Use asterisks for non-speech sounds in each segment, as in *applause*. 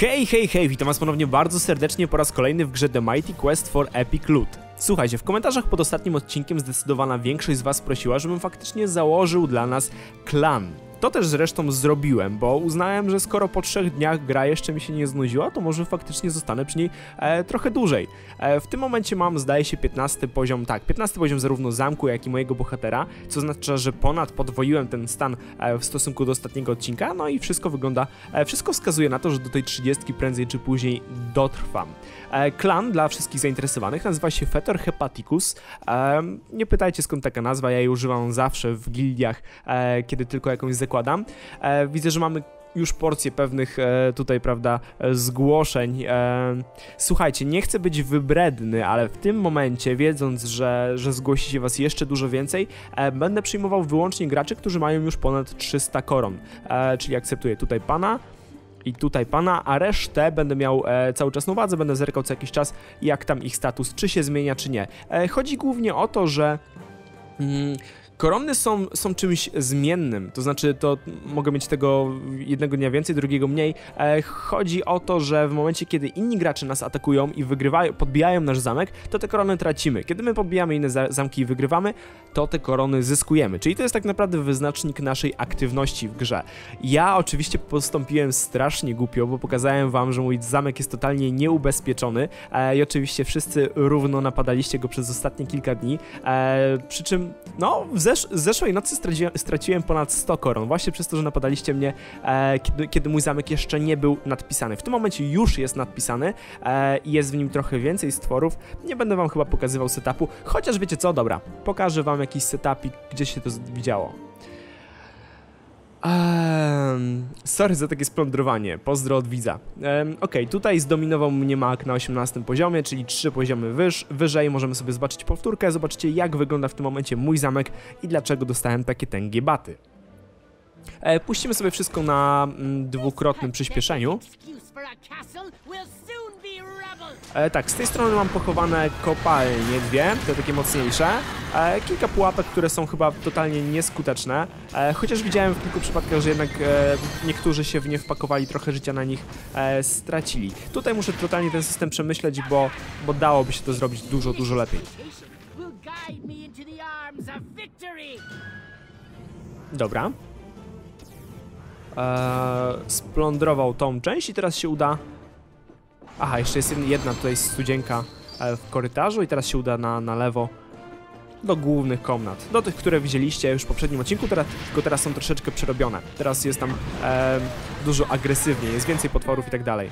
Hej, hej, hej, witam was ponownie bardzo serdecznie po raz kolejny w grze The Mighty Quest for Epic Loot. Słuchajcie, w komentarzach pod ostatnim odcinkiem zdecydowana większość z was prosiła, żebym faktycznie założył dla nas klan. To też zresztą zrobiłem, bo uznałem, że skoro po trzech dniach gra jeszcze mi się nie znudziła, to może faktycznie zostanę przy niej e, trochę dłużej. E, w tym momencie mam, zdaje się, 15 poziom, tak, 15 poziom zarówno zamku, jak i mojego bohatera, co oznacza, że ponad podwoiłem ten stan e, w stosunku do ostatniego odcinka, no i wszystko wygląda, e, wszystko wskazuje na to, że do tej 30 prędzej czy później dotrwam. E, klan dla wszystkich zainteresowanych nazywa się Fetor Hepaticus. E, nie pytajcie skąd taka nazwa, ja jej używam zawsze w gildiach, e, kiedy tylko jakąś zakładam. Widzę, że mamy już porcję pewnych tutaj, prawda, zgłoszeń. Słuchajcie, nie chcę być wybredny, ale w tym momencie, wiedząc, że, że zgłosi się was jeszcze dużo więcej, będę przyjmował wyłącznie graczy, którzy mają już ponad 300 koron. Czyli akceptuję tutaj pana, i tutaj pana, a resztę będę miał e, cały czas na uwadze, będę zerkał co jakiś czas, jak tam ich status, czy się zmienia, czy nie. E, chodzi głównie o to, że... Mm, Korony są, są czymś zmiennym, to znaczy to mogę mieć tego jednego dnia więcej, drugiego mniej. E, chodzi o to, że w momencie, kiedy inni gracze nas atakują i wygrywają, podbijają nasz zamek, to te korony tracimy. Kiedy my podbijamy inne za zamki i wygrywamy, to te korony zyskujemy. Czyli to jest tak naprawdę wyznacznik naszej aktywności w grze. Ja oczywiście postąpiłem strasznie głupio, bo pokazałem wam, że mój zamek jest totalnie nieubezpieczony e, i oczywiście wszyscy równo napadaliście go przez ostatnie kilka dni, e, przy czym no w zesz zeszłej nocy straciłem, straciłem, ponad 100 koron, właśnie przez to, że napadaliście mnie, e, kiedy, kiedy, mój zamek jeszcze nie był nadpisany. W tym momencie już jest nadpisany e, jest w nim trochę więcej stworów. Nie będę wam chyba pokazywał setupu, chociaż wiecie co, dobra, pokażę wam jakiś setupik, gdzie się to widziało. Um, sorry za takie splądrowanie, pozdro od widza. Um, ok, tutaj zdominował mnie mak na 18 poziomie, czyli 3 poziomy wyż, wyżej. Możemy sobie zobaczyć powtórkę, zobaczycie jak wygląda w tym momencie mój zamek i dlaczego dostałem takie tęgie baty. E, puścimy sobie wszystko na mm, dwukrotnym przyspieszeniu. E, tak, z tej strony mam pochowane kopalnie dwie, te takie mocniejsze. E, kilka pułapek, które są chyba totalnie nieskuteczne. E, chociaż widziałem w kilku przypadkach, że jednak e, niektórzy się w nie wpakowali, trochę życia na nich e, stracili. Tutaj muszę totalnie ten system przemyśleć, bo, bo dałoby się to zrobić dużo, dużo lepiej. Dobra. Eee, splądrował tą część i teraz się uda Aha, jeszcze jest jedna tutaj studzienka e, w korytarzu i teraz się uda na, na lewo do głównych komnat. Do tych, które widzieliście już w poprzednim odcinku, teraz, tylko teraz są troszeczkę przerobione. Teraz jest tam e, dużo agresywniej, jest więcej potworów i tak dalej.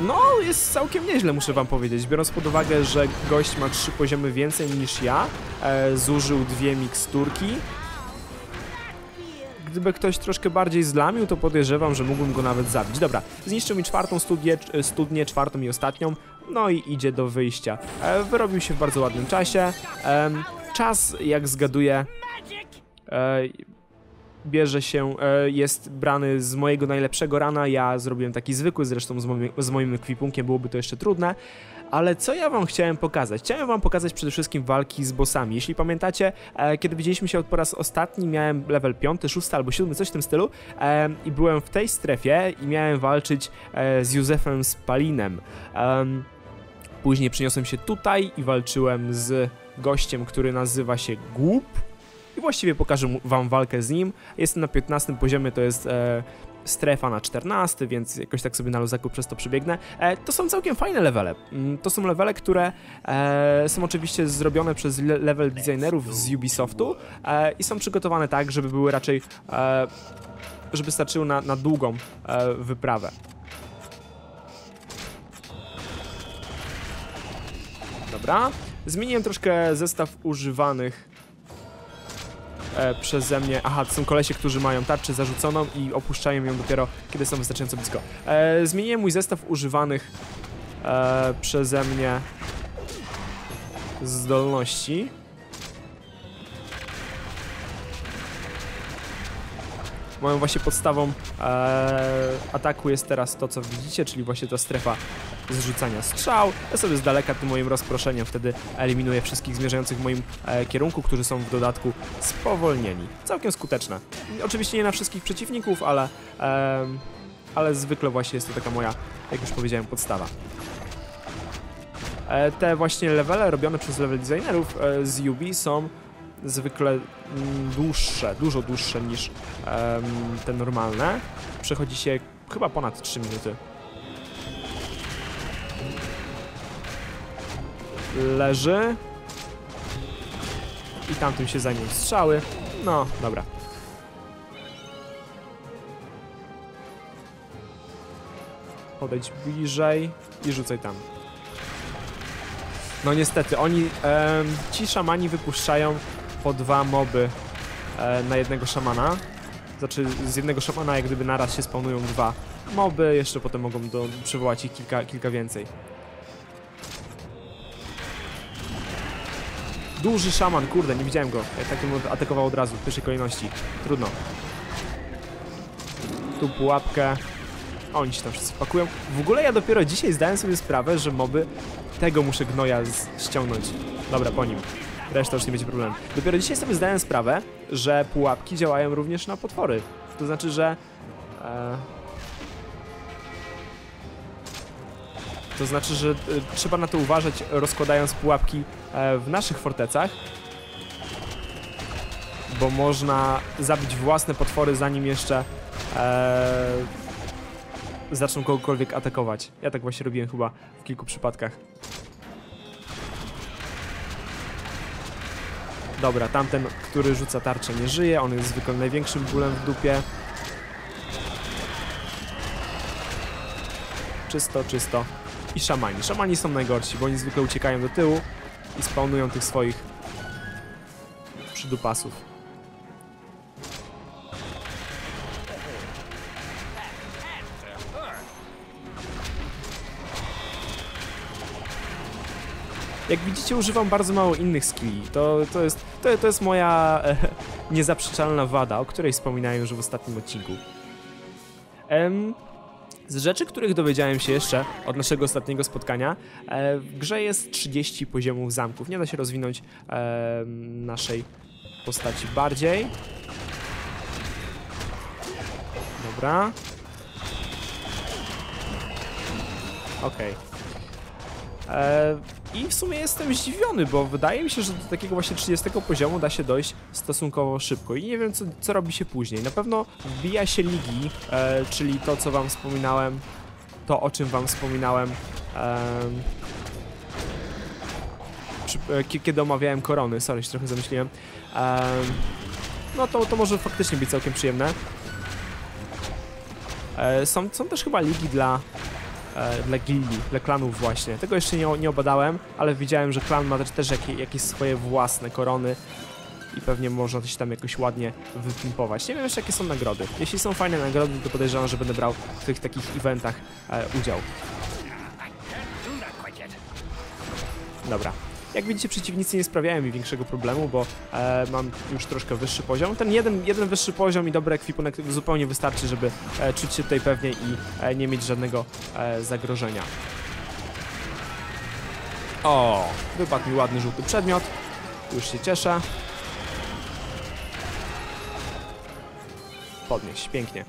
No, jest całkiem nieźle, muszę wam powiedzieć, biorąc pod uwagę, że gość ma trzy poziomy więcej niż ja, e, zużył dwie miksturki, gdyby ktoś troszkę bardziej zlamił, to podejrzewam, że mógłbym go nawet zabić. Dobra, zniszczył mi czwartą studnię, studnię czwartą i ostatnią, no i idzie do wyjścia. E, wyrobił się w bardzo ładnym czasie. E, czas, jak zgaduję, e, bierze się, e, jest brany z mojego najlepszego rana. Ja zrobiłem taki zwykły, zresztą z moim, z moim ekwipunkiem byłoby to jeszcze trudne. Ale co ja wam chciałem pokazać? Chciałem wam pokazać przede wszystkim walki z bossami. Jeśli pamiętacie, e, kiedy widzieliśmy się po raz ostatni, miałem level 5, 6 albo 7, coś w tym stylu e, i byłem w tej strefie i miałem walczyć z Józefem Spalinem. później przyniosłem się tutaj i walczyłem z gościem, który nazywa się Głup i właściwie pokażę wam walkę z nim. Jestem na 15 poziomie, to jest e, strefa na 14, więc jakoś tak sobie na luzaku przez to przebiegnę. E, to są całkiem fajne levele. Mm, to są levele, które e, są oczywiście zrobione przez le level designerów z Ubisoftu e, i są przygotowane tak, żeby były raczej, e, żeby starczyły na, na długą e, wyprawę. Dobra. Zmieniłem troszkę zestaw używanych e, przeze mnie... Aha, to są kolesie, którzy mają tarczę zarzuconą i opuszczają ją dopiero, kiedy są wystarczająco blisko. E, zmieniłem mój zestaw używanych e, przeze mnie zdolności. Moją właśnie podstawą e, ataku jest teraz to, co widzicie, czyli właśnie ta strefa zrzucania strzał. Ja sobie z daleka tym moim rozproszeniem wtedy eliminuję wszystkich zmierzających w moim e, kierunku, którzy są w dodatku spowolnieni. Całkiem skuteczne. Oczywiście nie na wszystkich przeciwników, ale, em, ale zwykle właśnie jest to taka moja, jak już powiedziałem, podstawa. E, te właśnie levele robione przez level designerów e, z Ubi są zwykle mm, dłuższe, dużo dłuższe niż em, te normalne. Przechodzi się chyba ponad 3 minuty. Leży. I tamtym się zajmą strzały. No, dobra. Podejdź bliżej i rzucaj tam. No niestety, oni, em, ci szamani wypuszczają po dwa moby e, na jednego szamana. Znaczy z jednego szamana jak gdyby naraz się spawnują dwa moby, jeszcze potem mogą do, przywołać ich kilka, kilka więcej. Duży szaman, kurde, nie widziałem go. Jak takim atakował od razu, w pierwszej kolejności. Trudno. Tu pułapkę. Oni się tam wszyscy pakują. W ogóle ja dopiero dzisiaj zdałem sobie sprawę, że moby tego muszę gnoja ściągnąć. Dobra, po nim. Reszta już nie będzie problemu. Dopiero dzisiaj sobie zdałem sprawę, że pułapki działają również na potwory. To znaczy, że... E, to znaczy, że e, trzeba na to uważać, rozkładając pułapki e, w naszych fortecach. Bo można zabić własne potwory, zanim jeszcze e, zaczną kogokolwiek atakować. Ja tak właśnie robiłem chyba w kilku przypadkach. Dobra, tamten, który rzuca tarczę nie żyje, on jest zwykle największym bólem w dupie. Czysto, czysto. I szamani. Szamani są najgorsi, bo oni zwykle uciekają do tyłu i spawnują tych swoich przydupasów. Jak widzicie, używam bardzo mało innych skilli. To, to, jest, to, to jest moja e, *laughs* niezaprzeczalna wada, o której wspominałem już w ostatnim odcinku. Em, z rzeczy, których dowiedziałem się jeszcze od naszego ostatniego spotkania, e, w grze jest 30 poziomów zamków. Nie da się rozwinąć naszej postaci bardziej. Dobra. Okej. E, I w sumie jestem zdziwiony, bo wydaje mi się, że do takiego właśnie 30 poziomu da się dojść stosunkowo szybko i nie wiem co, co robi się później. Na pewno wbija się ligi, e, czyli to co wam wspominałem, to o czym wam wspominałem em, przy, e, kie- kiedy omawiałem korony, sorry, się trochę zamyśliłem. Em, no to, to może faktycznie być całkiem przyjemne. E, są, są też chyba ligi dla e, dla gildii, dla klanów właśnie. Tego jeszcze nie, nie obadałem, ale widziałem, że klan ma też, też jakie, jakieś swoje własne korony i pewnie można się tam jakoś ładnie wypimpować. Nie wiem jeszcze jakie są nagrody. Jeśli są fajne nagrody, to podejrzewam, że będę brał w tych takich eventach e, udział. Dobra. Jak widzicie, przeciwnicy nie sprawiają mi większego problemu, bo e, mam już troszkę wyższy poziom. Ten jeden, jeden wyższy poziom i dobry ekwipunek zupełnie wystarczy, żeby e, czuć się tutaj pewnie i e, nie mieć żadnego e, zagrożenia. O, wypadł mi ładny żółty przedmiot. Już się cieszę. Podnieść, pięknie.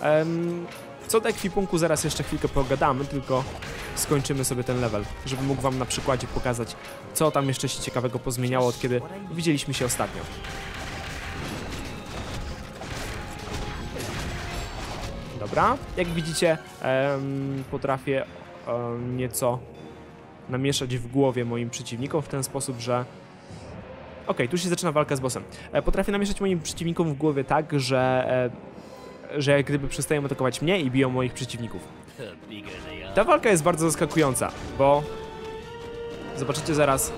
Em, co do ekwipunku zaraz jeszcze chwilkę pogadamy, tylko skończymy sobie ten level, żeby mógł wam na przykładzie pokazać, co tam jeszcze się ciekawego pozmieniało od kiedy widzieliśmy się ostatnio. Dobra, jak widzicie, em, potrafię em, nieco namieszać w głowie moim przeciwnikom w ten sposób, że Okej, tu się zaczyna walka z bossem. E, Potrafię namieszać moim przeciwnikom w głowie tak, że, e, że gdyby przestają atakować mnie i biją moich przeciwników. Ta walka jest bardzo zaskakująca, bo zobaczycie zaraz,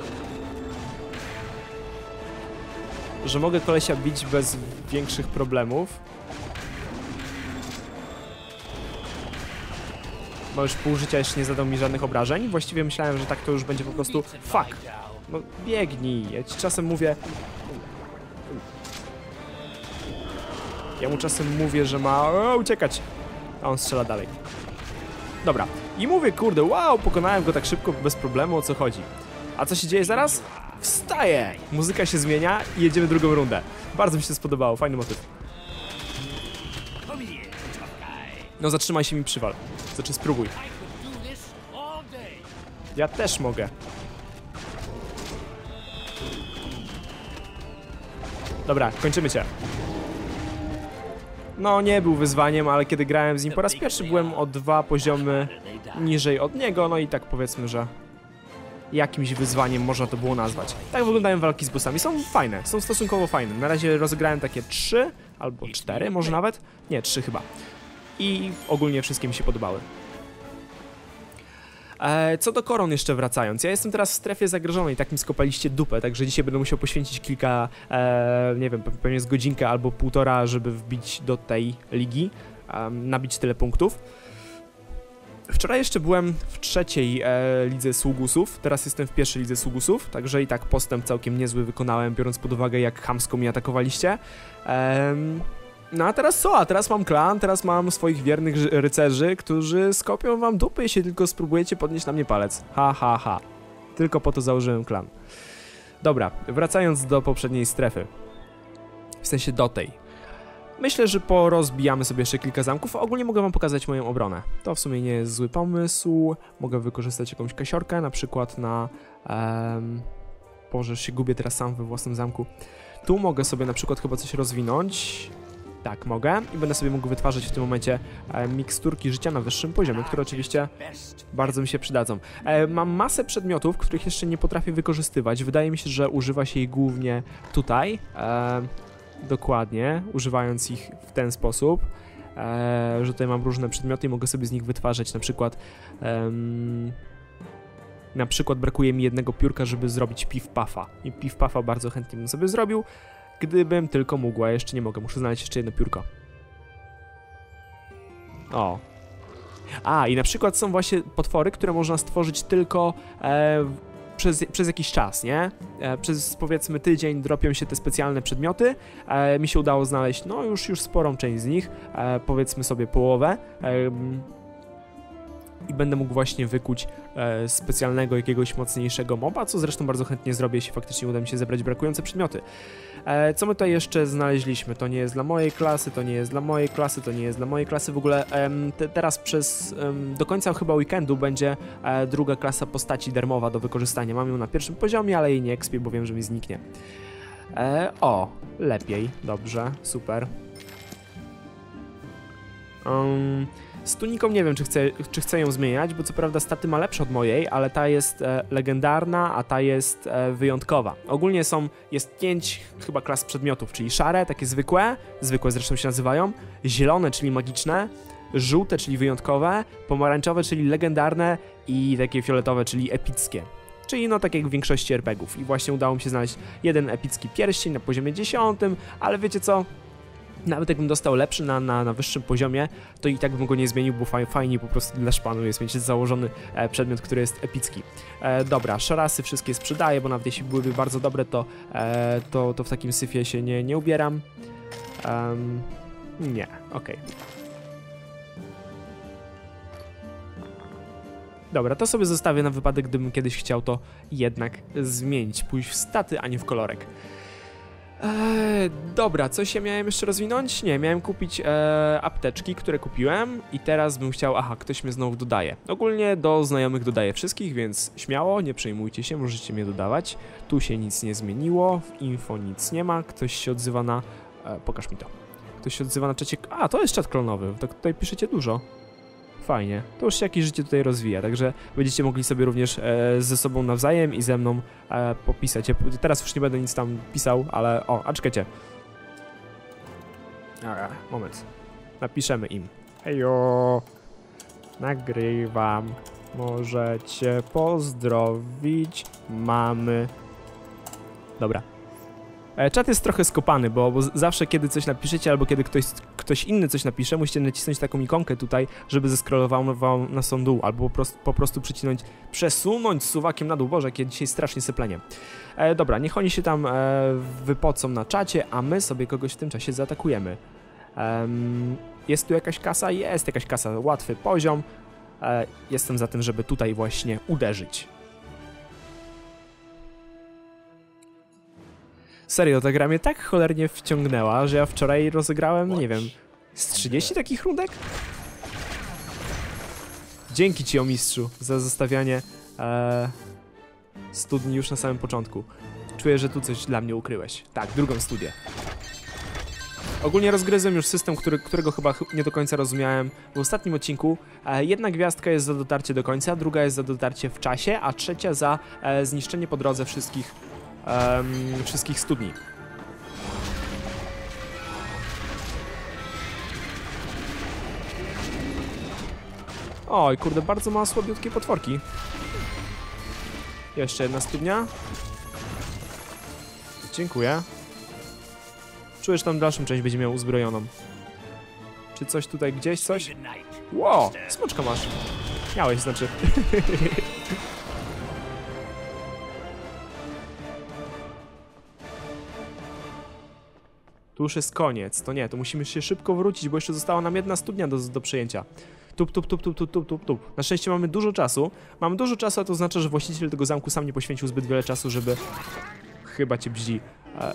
że mogę kolesia bić bez większych problemów. Ma już pół życia, jeszcze nie zadał mi żadnych obrażeń. Właściwie myślałem, że tak to już będzie po prostu fuck. No biegnij, ja ci czasem mówię... Ja mu czasem mówię, że ma uciekać, a on strzela dalej. Dobra. I mówię, kurde, wow, pokonałem go tak szybko, bez problemu, o co chodzi. A co się dzieje zaraz? Wstaje! Muzyka się zmienia i jedziemy drugą rundę. Bardzo mi się spodobało, fajny motyw. No zatrzymaj się mi przywal. Znaczy spróbuj. Ja też mogę. Dobra, kończymy cię. No, nie był wyzwaniem, ale kiedy grałem z nim po raz pierwszy, byłem o dwa poziomy niżej od niego, no i tak powiedzmy, że jakimś wyzwaniem można to było nazwać. Tak wyglądają walki z bossami. Są fajne, są stosunkowo fajne. Na razie rozegrałem takie trzy albo cztery, może nawet. Nie, trzy chyba. I ogólnie wszystkie mi się podobały. E, co do koron jeszcze wracając, ja jestem teraz w strefie zagrożonej, tak mi skopaliście dupę, także dzisiaj będę musiał poświęcić kilka, e, nie wiem, pewnie z godzinkę albo półtora, żeby wbić do tej ligi, nabić tyle punktów. Wczoraj jeszcze byłem w trzeciej e, lidze sługusów, teraz jestem w pierwszej lidze sługusów, także i tak postęp całkiem niezły wykonałem, biorąc pod uwagę jak hamsko mi atakowaliście. No a teraz co? A teraz mam klan, teraz mam swoich wiernych rycerzy, którzy skopią wam dupy, jeśli tylko spróbujecie podnieść na mnie palec. Ha, ha, ha. Tylko po to założyłem klan. Dobra, wracając do poprzedniej strefy. W sensie do tej. Myślę, że porozbijamy sobie jeszcze kilka zamków. Ogólnie mogę wam pokazać moją obronę. To w sumie nie jest zły pomysł. Mogę wykorzystać jakąś kasiorkę, na przykład na... Um, Boże, się gubię teraz sam we własnym zamku. Tu mogę sobie na przykład chyba coś rozwinąć. Tak, mogę i będę sobie mógł wytwarzać w tym momencie e, miksturki życia na wyższym poziomie, które oczywiście bardzo mi się przydadzą. E, mam masę przedmiotów, których jeszcze nie potrafię wykorzystywać. Wydaje mi się, że używa się ich głównie tutaj. E, dokładnie, używając ich w ten sposób. E, że tutaj mam różne przedmioty i mogę sobie z nich wytwarzać na przykład na przykład brakuje mi jednego piórka, żeby zrobić piw puffa i piw puffa bardzo chętnie bym sobie zrobił Gdybym tylko mógł, a jeszcze nie mogę, muszę znaleźć jeszcze jedno piórko. O. A, i na przykład są właśnie potwory, które można stworzyć tylko e, przez, przez jakiś czas, nie? E, przez powiedzmy tydzień dropią się te specjalne przedmioty. E, mi się udało znaleźć, no już, już sporą część z nich, e, powiedzmy sobie połowę i będę mógł właśnie wykuć e, specjalnego jakiegoś mocniejszego moba, co zresztą bardzo chętnie zrobię, jeśli faktycznie uda mi się zebrać brakujące przedmioty. E, co my tutaj jeszcze znaleźliśmy? To nie jest dla mojej klasy, to nie jest dla mojej klasy, to nie jest dla mojej klasy. W ogóle te, teraz przez do końca chyba weekendu będzie e, druga klasa postaci darmowa do wykorzystania. Mam ją na pierwszym poziomie, ale jej nie ekspię, bo wiem, że mi zniknie. E, o, lepiej, dobrze, super. Um, z tuniką nie wiem, czy chcę, czy chcę ją zmieniać, bo co prawda staty ma lepsze od mojej, ale ta jest e, legendarna, a ta jest e, wyjątkowa. Ogólnie są, jest pięć chyba klas przedmiotów, czyli szare, takie zwykłe, zwykłe zresztą się nazywają, zielone, czyli magiczne, żółte, czyli wyjątkowe, pomarańczowe, czyli legendarne i takie fioletowe, czyli epickie. Czyli no tak jak w większości RPGów. I właśnie udało mi się znaleźć jeden epicki pierścień na poziomie 10, ale wiecie co? Nawet jakbym dostał lepszy na, na, na wyższym poziomie, to i tak bym go nie zmienił, bo faj, fajnie po prostu dla szpanu jest mieć założony e, przedmiot, który jest epicki. E, dobra, szarasy wszystkie sprzedaję, bo nawet jeśli byłyby bardzo dobre, to, e, to, to w takim syfie się nie, nie ubieram. Um, nie, okej. Okay. Dobra, to sobie zostawię na wypadek, gdybym kiedyś chciał to jednak zmienić, pójść w staty, a nie w kolorek. Eee, dobra, coś ja miałem jeszcze rozwinąć? Nie, miałem kupić e, apteczki, które kupiłem i teraz bym chciał... Aha, ktoś mnie znowu dodaje. Ogólnie do znajomych dodaję wszystkich, więc śmiało, nie przejmujcie się, możecie mnie dodawać. Tu się nic nie zmieniło, w info nic nie ma, ktoś się odzywa na... E, pokaż mi to. Ktoś się odzywa na czacie... A, to jest czat klonowy, tak tutaj piszecie dużo. Fajnie. To już się jakieś życie tutaj rozwija, także będziecie mogli sobie również e, ze sobą nawzajem i ze mną e, popisać. Ja teraz już nie będę nic tam pisał, ale... O, a. Dobra, moment. Napiszemy im. Hejo! Nagrywam. Możecie pozdrowić mamy. Dobra. E, czat jest trochę skopany, bo, bo, zawsze kiedy coś napiszecie albo kiedy ktoś, ktoś inny coś napisze, musicie nacisnąć taką ikonkę tutaj, żeby zeskrolował wam na sam dół, albo po prostu, po prostu przycinąć, przesunąć suwakiem na dół. Boże, jakie dzisiaj strasznie syplenie. E, dobra, niech oni się tam e, wypocą na czacie, a my sobie kogoś w tym czasie zaatakujemy. jest tu jakaś kasa? Jest jakaś kasa, łatwy poziom. e, jestem za tym, żeby tutaj właśnie uderzyć. Serio, ta gra mnie tak cholernie wciągnęła, że ja wczoraj rozegrałem, nie wiem, z 30 takich rundek? Dzięki ci, o mistrzu, za zostawianie e, studni już na samym początku. Czuję, że tu coś dla mnie ukryłeś. Tak, drugą studię. Ogólnie rozgryzłem już system, który, którego chyba ch- nie do końca rozumiałem w ostatnim odcinku. E, jedna gwiazdka jest za dotarcie do końca, druga jest za dotarcie w czasie, a trzecia za e, zniszczenie po drodze wszystkich, em, wszystkich studni. Oj, kurde, bardzo ma słabiutkie potworki. Jeszcze jedna studnia. Dziękuję. Czuję, że tam dalszą część będzie miał uzbrojoną. Czy coś tutaj gdzieś, coś? Ło, smoczka masz. Miałeś, znaczy. *laughs* Tu już jest koniec. To nie, to musimy się szybko wrócić, bo jeszcze została nam jedna studnia do, do przejęcia. Tup, tup, tup, tup, tup, tup, tup, tup. Na szczęście mamy dużo czasu. Mamy dużo czasu, a to oznacza, że właściciel tego zamku sam nie poświęcił zbyt wiele czasu, żeby... Chyba cię bzdzi. E...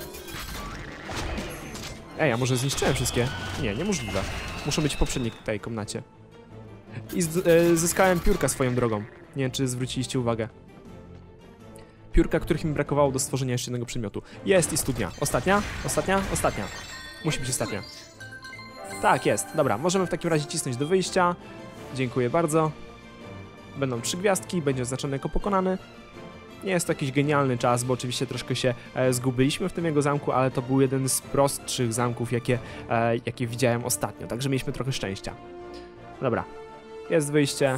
Ej, a może zniszczyłem wszystkie? Nie, niemożliwe. Muszą być w tej komnacie. I z, e, zyskałem piórka swoją drogą. Nie wiem, czy zwróciliście uwagę. Piórka, których mi brakowało do stworzenia jeszcze jednego przedmiotu. Jest i studnia. Ostatnia? Ostatnia? Ostatnia. Musi być ostatnia. Tak, jest. Dobra, możemy w takim razie cisnąć do wyjścia. Dziękuję bardzo. Będą trzy gwiazdki, będzie oznaczony jako pokonany. Nie jest to jakiś genialny czas, bo oczywiście troszkę się e, zgubiliśmy w tym jego zamku, ale to był jeden z prostszych zamków, jakie, e, jakie widziałem ostatnio, także mieliśmy trochę szczęścia. Dobra, jest wyjście.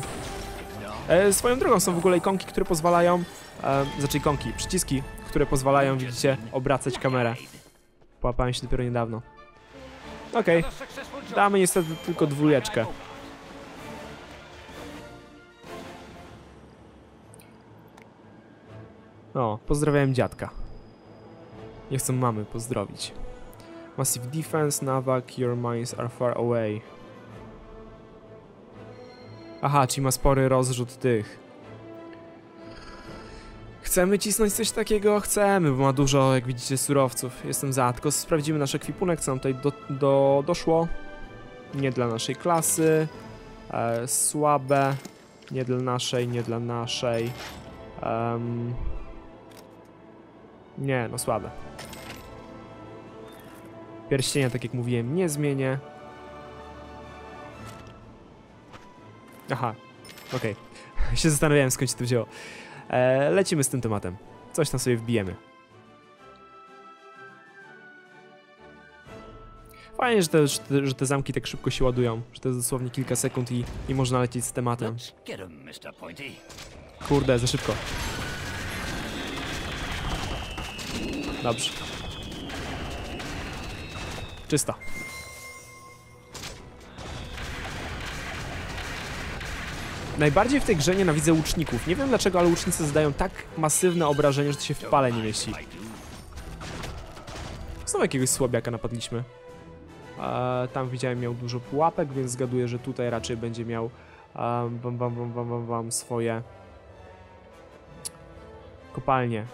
E, swoją drogą są w ogóle ikonki, które pozwalają, znaczy ikonki, przyciski, które pozwalają, widzicie, obracać kamerę. Połapałem się dopiero niedawno. Okej, damy niestety tylko dwójeczkę. O, pozdrawiałem dziadka. Nie chcę mamy pozdrowić. Massive defense, Navak, your mines are far away. Aha, czyli ma spory rozrzut tych. Chcemy cisnąć coś takiego? Chcemy, bo ma dużo, jak widzicie, surowców. Jestem za, tylko sprawdzimy nasz ekwipunek, co nam tutaj do, do, doszło. Nie dla naszej klasy. E, słabe. Nie dla naszej, nie dla naszej. Em, nie, no słabe. Pierścienia, tak jak mówiłem, nie zmienię. Aha, okej. *laughs* się zastanawiałem skąd się to wzięło. E, lecimy z tym tematem. Coś tam sobie wbijemy. Fajnie, że te, że te, że te zamki tak szybko się ładują, że to jest dosłownie kilka sekund i, i można lecieć z tematem. Kurde, za szybko. Dobrze. Czysta. Najbardziej w tej grze nienawidzę łuczników. Nie wiem dlaczego, ale łucznicy zadają tak masywne obrażenie, że to się w pale nie mieści. Znowu jakiegoś słabiaka napadliśmy. E, tam widziałem miał dużo pułapek, więc zgaduję, że tutaj raczej będzie miał bam, bam, bam, bam, bam, swoje kopalnie.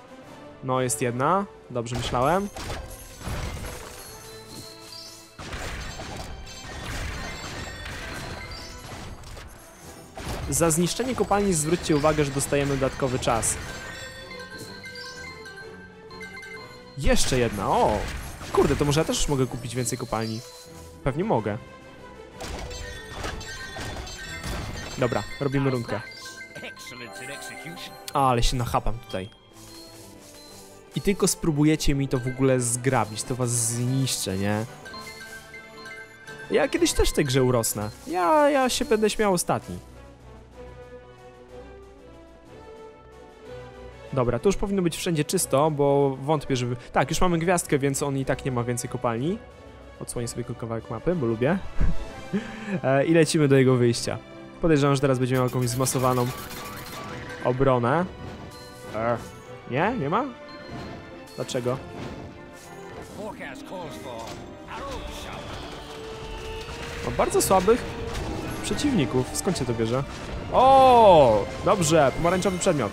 No, jest jedna. Dobrze myślałem. Za zniszczenie kopalni zwróćcie uwagę, że dostajemy dodatkowy czas. Jeszcze jedna, o! Kurde, to może ja też mogę kupić więcej kopalni. Pewnie mogę. Dobra, robimy rundkę. Ale się nachapam tutaj. I tylko spróbujecie mi to w ogóle zgrabić, to was zniszczę, nie? Ja kiedyś też w tej grze urosnę. Ja, ja się będę śmiał ostatni. Dobra, to już powinno być wszędzie czysto, bo wątpię, żeby... Tak, już mamy gwiazdkę, więc on i tak nie ma więcej kopalni. Odsłonię sobie tylko kawałek mapy, bo lubię. *laughs* E, I lecimy do jego wyjścia. Podejrzewam, że teraz będzie miał jakąś zmasowaną obronę. Ech. Nie? Nie ma? Dlaczego? Forecast calls for arrow shower. Ma bardzo słabych przeciwników. Skąd się to bierze? O, dobrze, pomarańczowy przedmiot.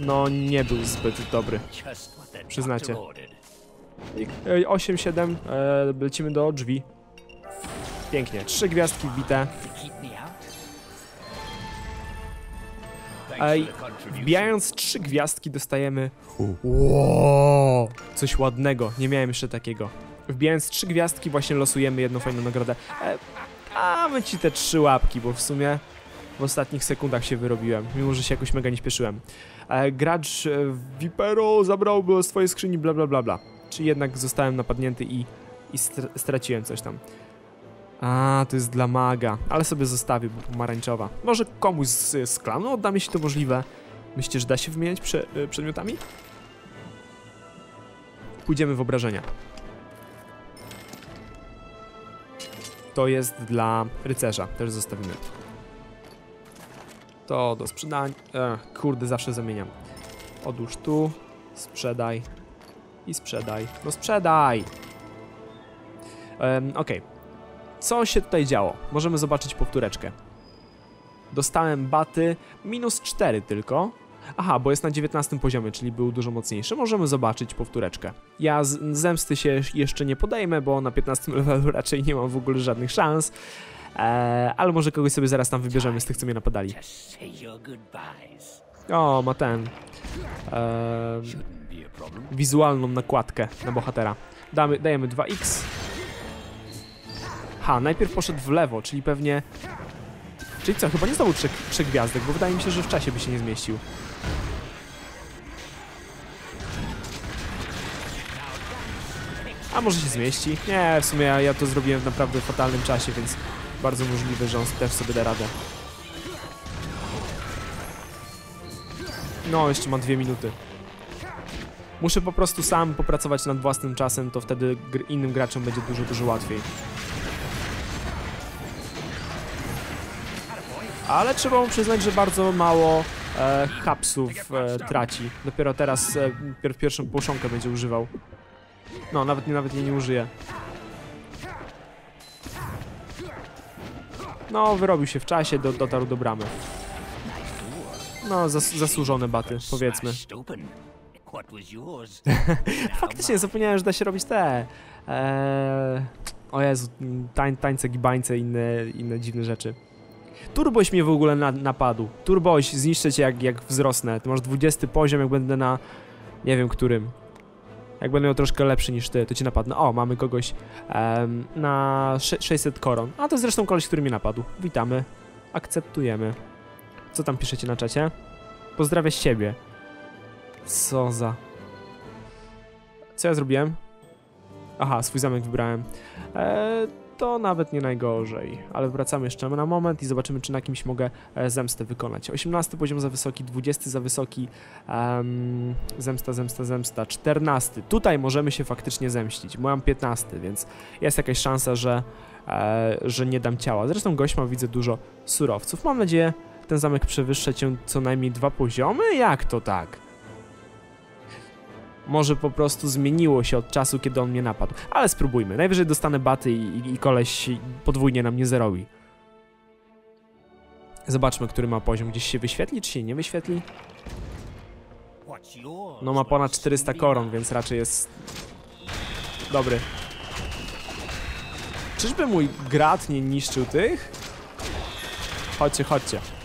No, nie był zbyt dobry. Przyznacie. doctor ordered. I- e, 8-7, e, lecimy do drzwi. Pięknie, trzy gwiazdki wbite. Ej. Wbijając trzy gwiazdki dostajemy... Wow, coś ładnego, nie miałem jeszcze takiego. Wbijając trzy gwiazdki właśnie losujemy jedną fajną nagrodę. E, a my ci te trzy łapki, bo w sumie w ostatnich sekundach się wyrobiłem, mimo że się jakoś mega nie śpieszyłem. E, gracz e, Vipero zabrał go z twojej skrzyni, bla bla bla bla. Czy jednak zostałem napadnięty i, i str straciłem coś tam. A, to jest dla maga, ale sobie zostawię, bo pomarańczowa. Może komuś z, z klanu odda mi się to możliwe. Myślicie, że da się wymieniać prze, y, przedmiotami? Pójdziemy w obrażenia. To jest dla rycerza, też zostawimy. To do sprzedania. Ech, kurde, zawsze zamieniam. Odłóż tu, sprzedaj i sprzedaj. No sprzedaj! Um, Okej. Co się tutaj działo? Możemy zobaczyć powtóreczkę. Dostałem baty minus 4 tylko. Aha, bo jest na 19 poziomie, czyli był dużo mocniejszy. Możemy zobaczyć powtóreczkę. Ja z zemsty się jeszcze nie podejmę, bo na 15 *laughs* levelu raczej nie mam w ogóle żadnych szans. Eee, ale może kogoś sobie zaraz tam wybierzemy z tych, co mnie napadali. O, ma ten. Problem. wizualną nakładkę na bohatera. Damy, dajemy 2x. Ha, najpierw poszedł w lewo, czyli pewnie... Czyli co, chyba nie zdobył trzech, trzech gwiazdek, bo wydaje mi się, że w czasie by się nie zmieścił. A może się zmieści? Nie, w sumie ja, ja to zrobiłem w naprawdę fatalnym czasie, więc bardzo możliwe, że on też sobie da radę. No, jeszcze ma dwie minuty. Muszę po prostu sam popracować nad własnym czasem, to wtedy gr innym graczom będzie dużo, dużo łatwiej. Ale trzeba mu przyznać, że bardzo mało e, hapsów e, traci. Dopiero teraz e, pier pierwszą połszonkę będzie używał. No, nawet nawet jej nie użyje. No, wyrobił się w czasie, do, dotarł do bramy. No, zas zasłużone baty, powiedzmy. *laughs* Faktycznie zapomniałem, że da się robić te. Eee, o Jezu, tań, tańce, gibańce i inne, inne dziwne rzeczy. Turboś mnie w ogóle na, napadł. Turboś, zniszczę cię jak, jak wzrosnę. Ty masz 20 poziom, jak będę na. Nie wiem którym. Jak będę miał troszkę lepszy niż ty, to cię napadnę. O, mamy kogoś em, na sze- 600 koron. A to zresztą koleś, który mnie napadł. Witamy. Akceptujemy. Co tam piszecie na czacie? Pozdrawiam siebie. Co za. Co ja zrobiłem? Aha, swój zamek wybrałem. E, to nawet nie najgorzej, ale wracamy jeszcze na moment i zobaczymy, czy na kimś mogę e, zemstę wykonać. 18 poziom za wysoki, 20 za wysoki, em, zemsta, zemsta, zemsta, 14. Tutaj możemy się faktycznie zemścić, mam 15, więc jest jakaś szansa, że, e, że nie dam ciała. Zresztą gość ma, widzę, dużo surowców. Mam nadzieję, ten zamek przewyższa cię co najmniej dwa poziomy? Jak to tak? Może po prostu zmieniło się od czasu, kiedy on mnie napadł. Ale spróbujmy. Najwyżej dostanę baty i, i, koleś podwójnie nam nie zerowi. Zobaczmy, który ma poziom. Gdzieś się wyświetli, czy się nie wyświetli? No ma ponad 400 koron, więc raczej jest... Dobry. Czyżby mój grat nie niszczył tych? Chodźcie, chodźcie.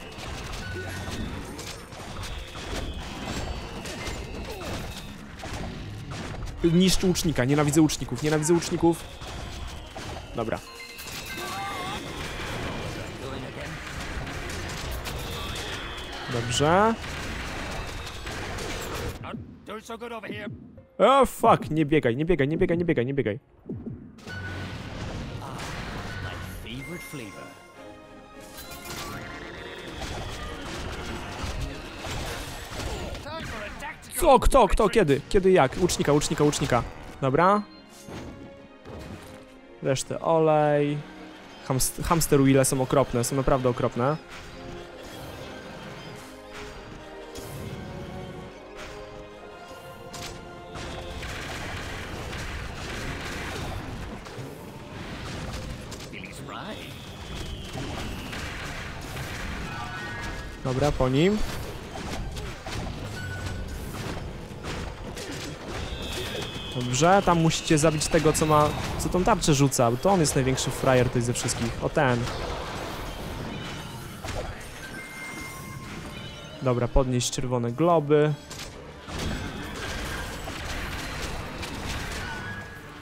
Niszczy łucznika, nienawidzę łuczników, nienawidzę łuczników. Dobra. Dobrze. O, fuck, nie biegaj, nie biegaj, nie biegaj, nie biegaj, nie biegaj. Co? Kto? Kto? Kiedy? Kiedy? Jak? ucznika, ucznika, ucznika. Dobra. Resztę olej. Hamst hamster wheele są okropne, są naprawdę okropne. Dobra, po nim. Dobrze, tam musicie zabić tego, co ma... co tą tarczę rzuca, bo to on jest największy frajer tutaj ze wszystkich. O ten. Dobra, podnieść czerwone globy.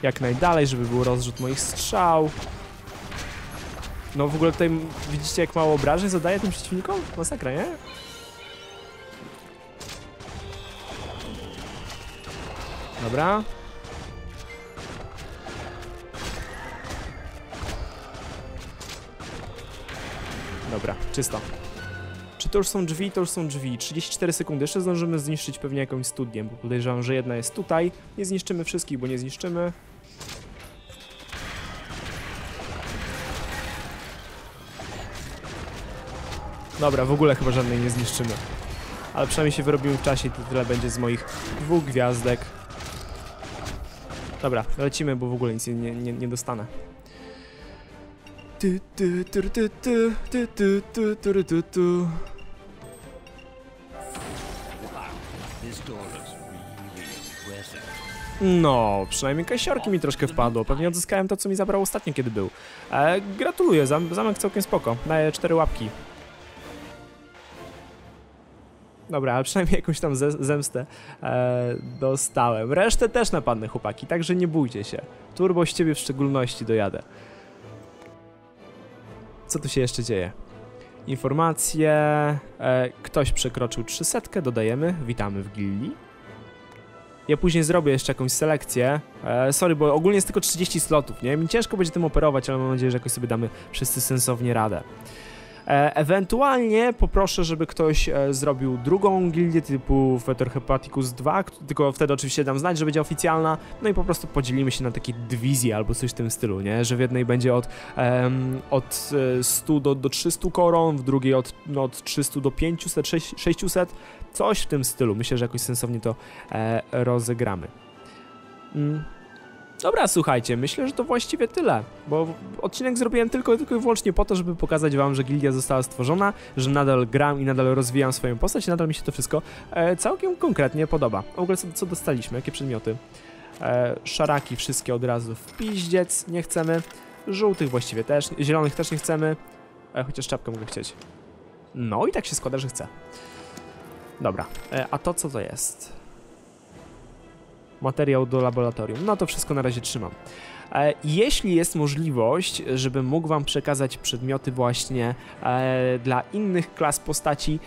Jak najdalej, żeby był rozrzut moich strzał. No w ogóle tutaj widzicie jak mało obrażeń zadaje tym przeciwnikom? Masakra, nie? Dobra. Czysto. Czy to już są drzwi? To już są drzwi. 34 sekundy. Jeszcze zdążymy zniszczyć pewnie jakąś studnię, bo podejrzewam, że jedna jest tutaj. Nie zniszczymy wszystkich, bo nie zniszczymy. Dobra, w ogóle chyba żadnej nie zniszczymy. Ale przynajmniej się wyrobimy w czasie to tyle będzie z moich dwóch gwiazdek. Dobra, lecimy, bo w ogóle nic nie, nie, nie dostanę. Ty, ty, ty, ty, ty, ty, ty, ty, ty, ty, ty. No, przynajmniej kasiorki mi troszkę wpadło. Pewnie odzyskałem to, co mi zabrało ostatnio, kiedy był. E, gratuluję, zam zamek całkiem spoko. Daję cztery łapki. Dobra, ale przynajmniej jakąś tam ze zemstę e, dostałem. Resztę też napadnę, chłopaki, także nie bójcie się. Turbo z ciebie w szczególności dojadę. Co tu się jeszcze dzieje? Informacje. E, ktoś przekroczył 300, dodajemy. Witamy w gildii. Ja później zrobię jeszcze jakąś selekcję. E, sorry, bo ogólnie jest tylko 30 slotów, nie? Mi ciężko będzie tym operować, ale mam nadzieję, że jakoś sobie damy wszyscy sensownie radę. E, ewentualnie poproszę, żeby ktoś e, zrobił drugą gildię typu Fetor Hepaticus 2, k- tylko wtedy oczywiście dam znać, że będzie oficjalna, no i po prostu podzielimy się na takie dywizje albo coś w tym stylu, nie? Że w jednej będzie od, em, od e, 100 do, do 300 koron, w drugiej od, no, od 300 do 500, 600, 600, coś w tym stylu. Myślę, że jakoś sensownie to e, rozegramy. Mm. Dobra, słuchajcie, myślę, że to właściwie tyle, bo odcinek zrobiłem tylko, tylko i wyłącznie po to, żeby pokazać wam, że gildia została stworzona, że nadal gram i nadal rozwijam swoją postać i nadal mi się to wszystko e, całkiem konkretnie podoba. W ogóle co, dostaliśmy? Jakie przedmioty? E, szaraki wszystkie od razu w piździec, nie chcemy. Żółtych właściwie też, zielonych też nie chcemy, e, chociaż czapkę mogę chcieć. No i tak się składa, że chcę. Dobra, e, a to co to jest? Materiał do laboratorium. No to wszystko na razie trzymam. E, Jeśli jest możliwość, żebym mógł Wam przekazać przedmioty właśnie e, dla innych klas postaci,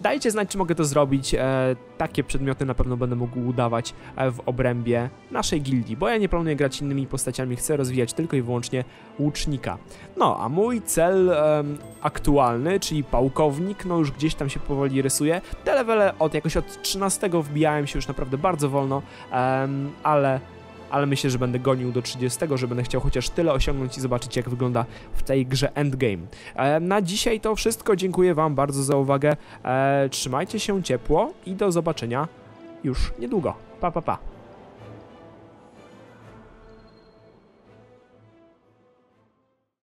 dajcie znać, czy mogę to zrobić. E, takie przedmioty na pewno będę mógł udawać e, w obrębie naszej gildii, bo ja nie planuję grać innymi postaciami, chcę rozwijać tylko i wyłącznie łucznika. No, a mój cel em, aktualny, czyli pałkownik, no już gdzieś tam się powoli rysuje. Te levele od jakoś od 13 wbijałem się już naprawdę bardzo wolno, em, ale ale myślę, że będę gonił do 30, że będę chciał chociaż tyle osiągnąć i zobaczyć, jak wygląda w tej grze Endgame. E, na dzisiaj to wszystko. Dziękuję Wam bardzo za uwagę. E, trzymajcie się ciepło i do zobaczenia już niedługo. Pa, pa, pa.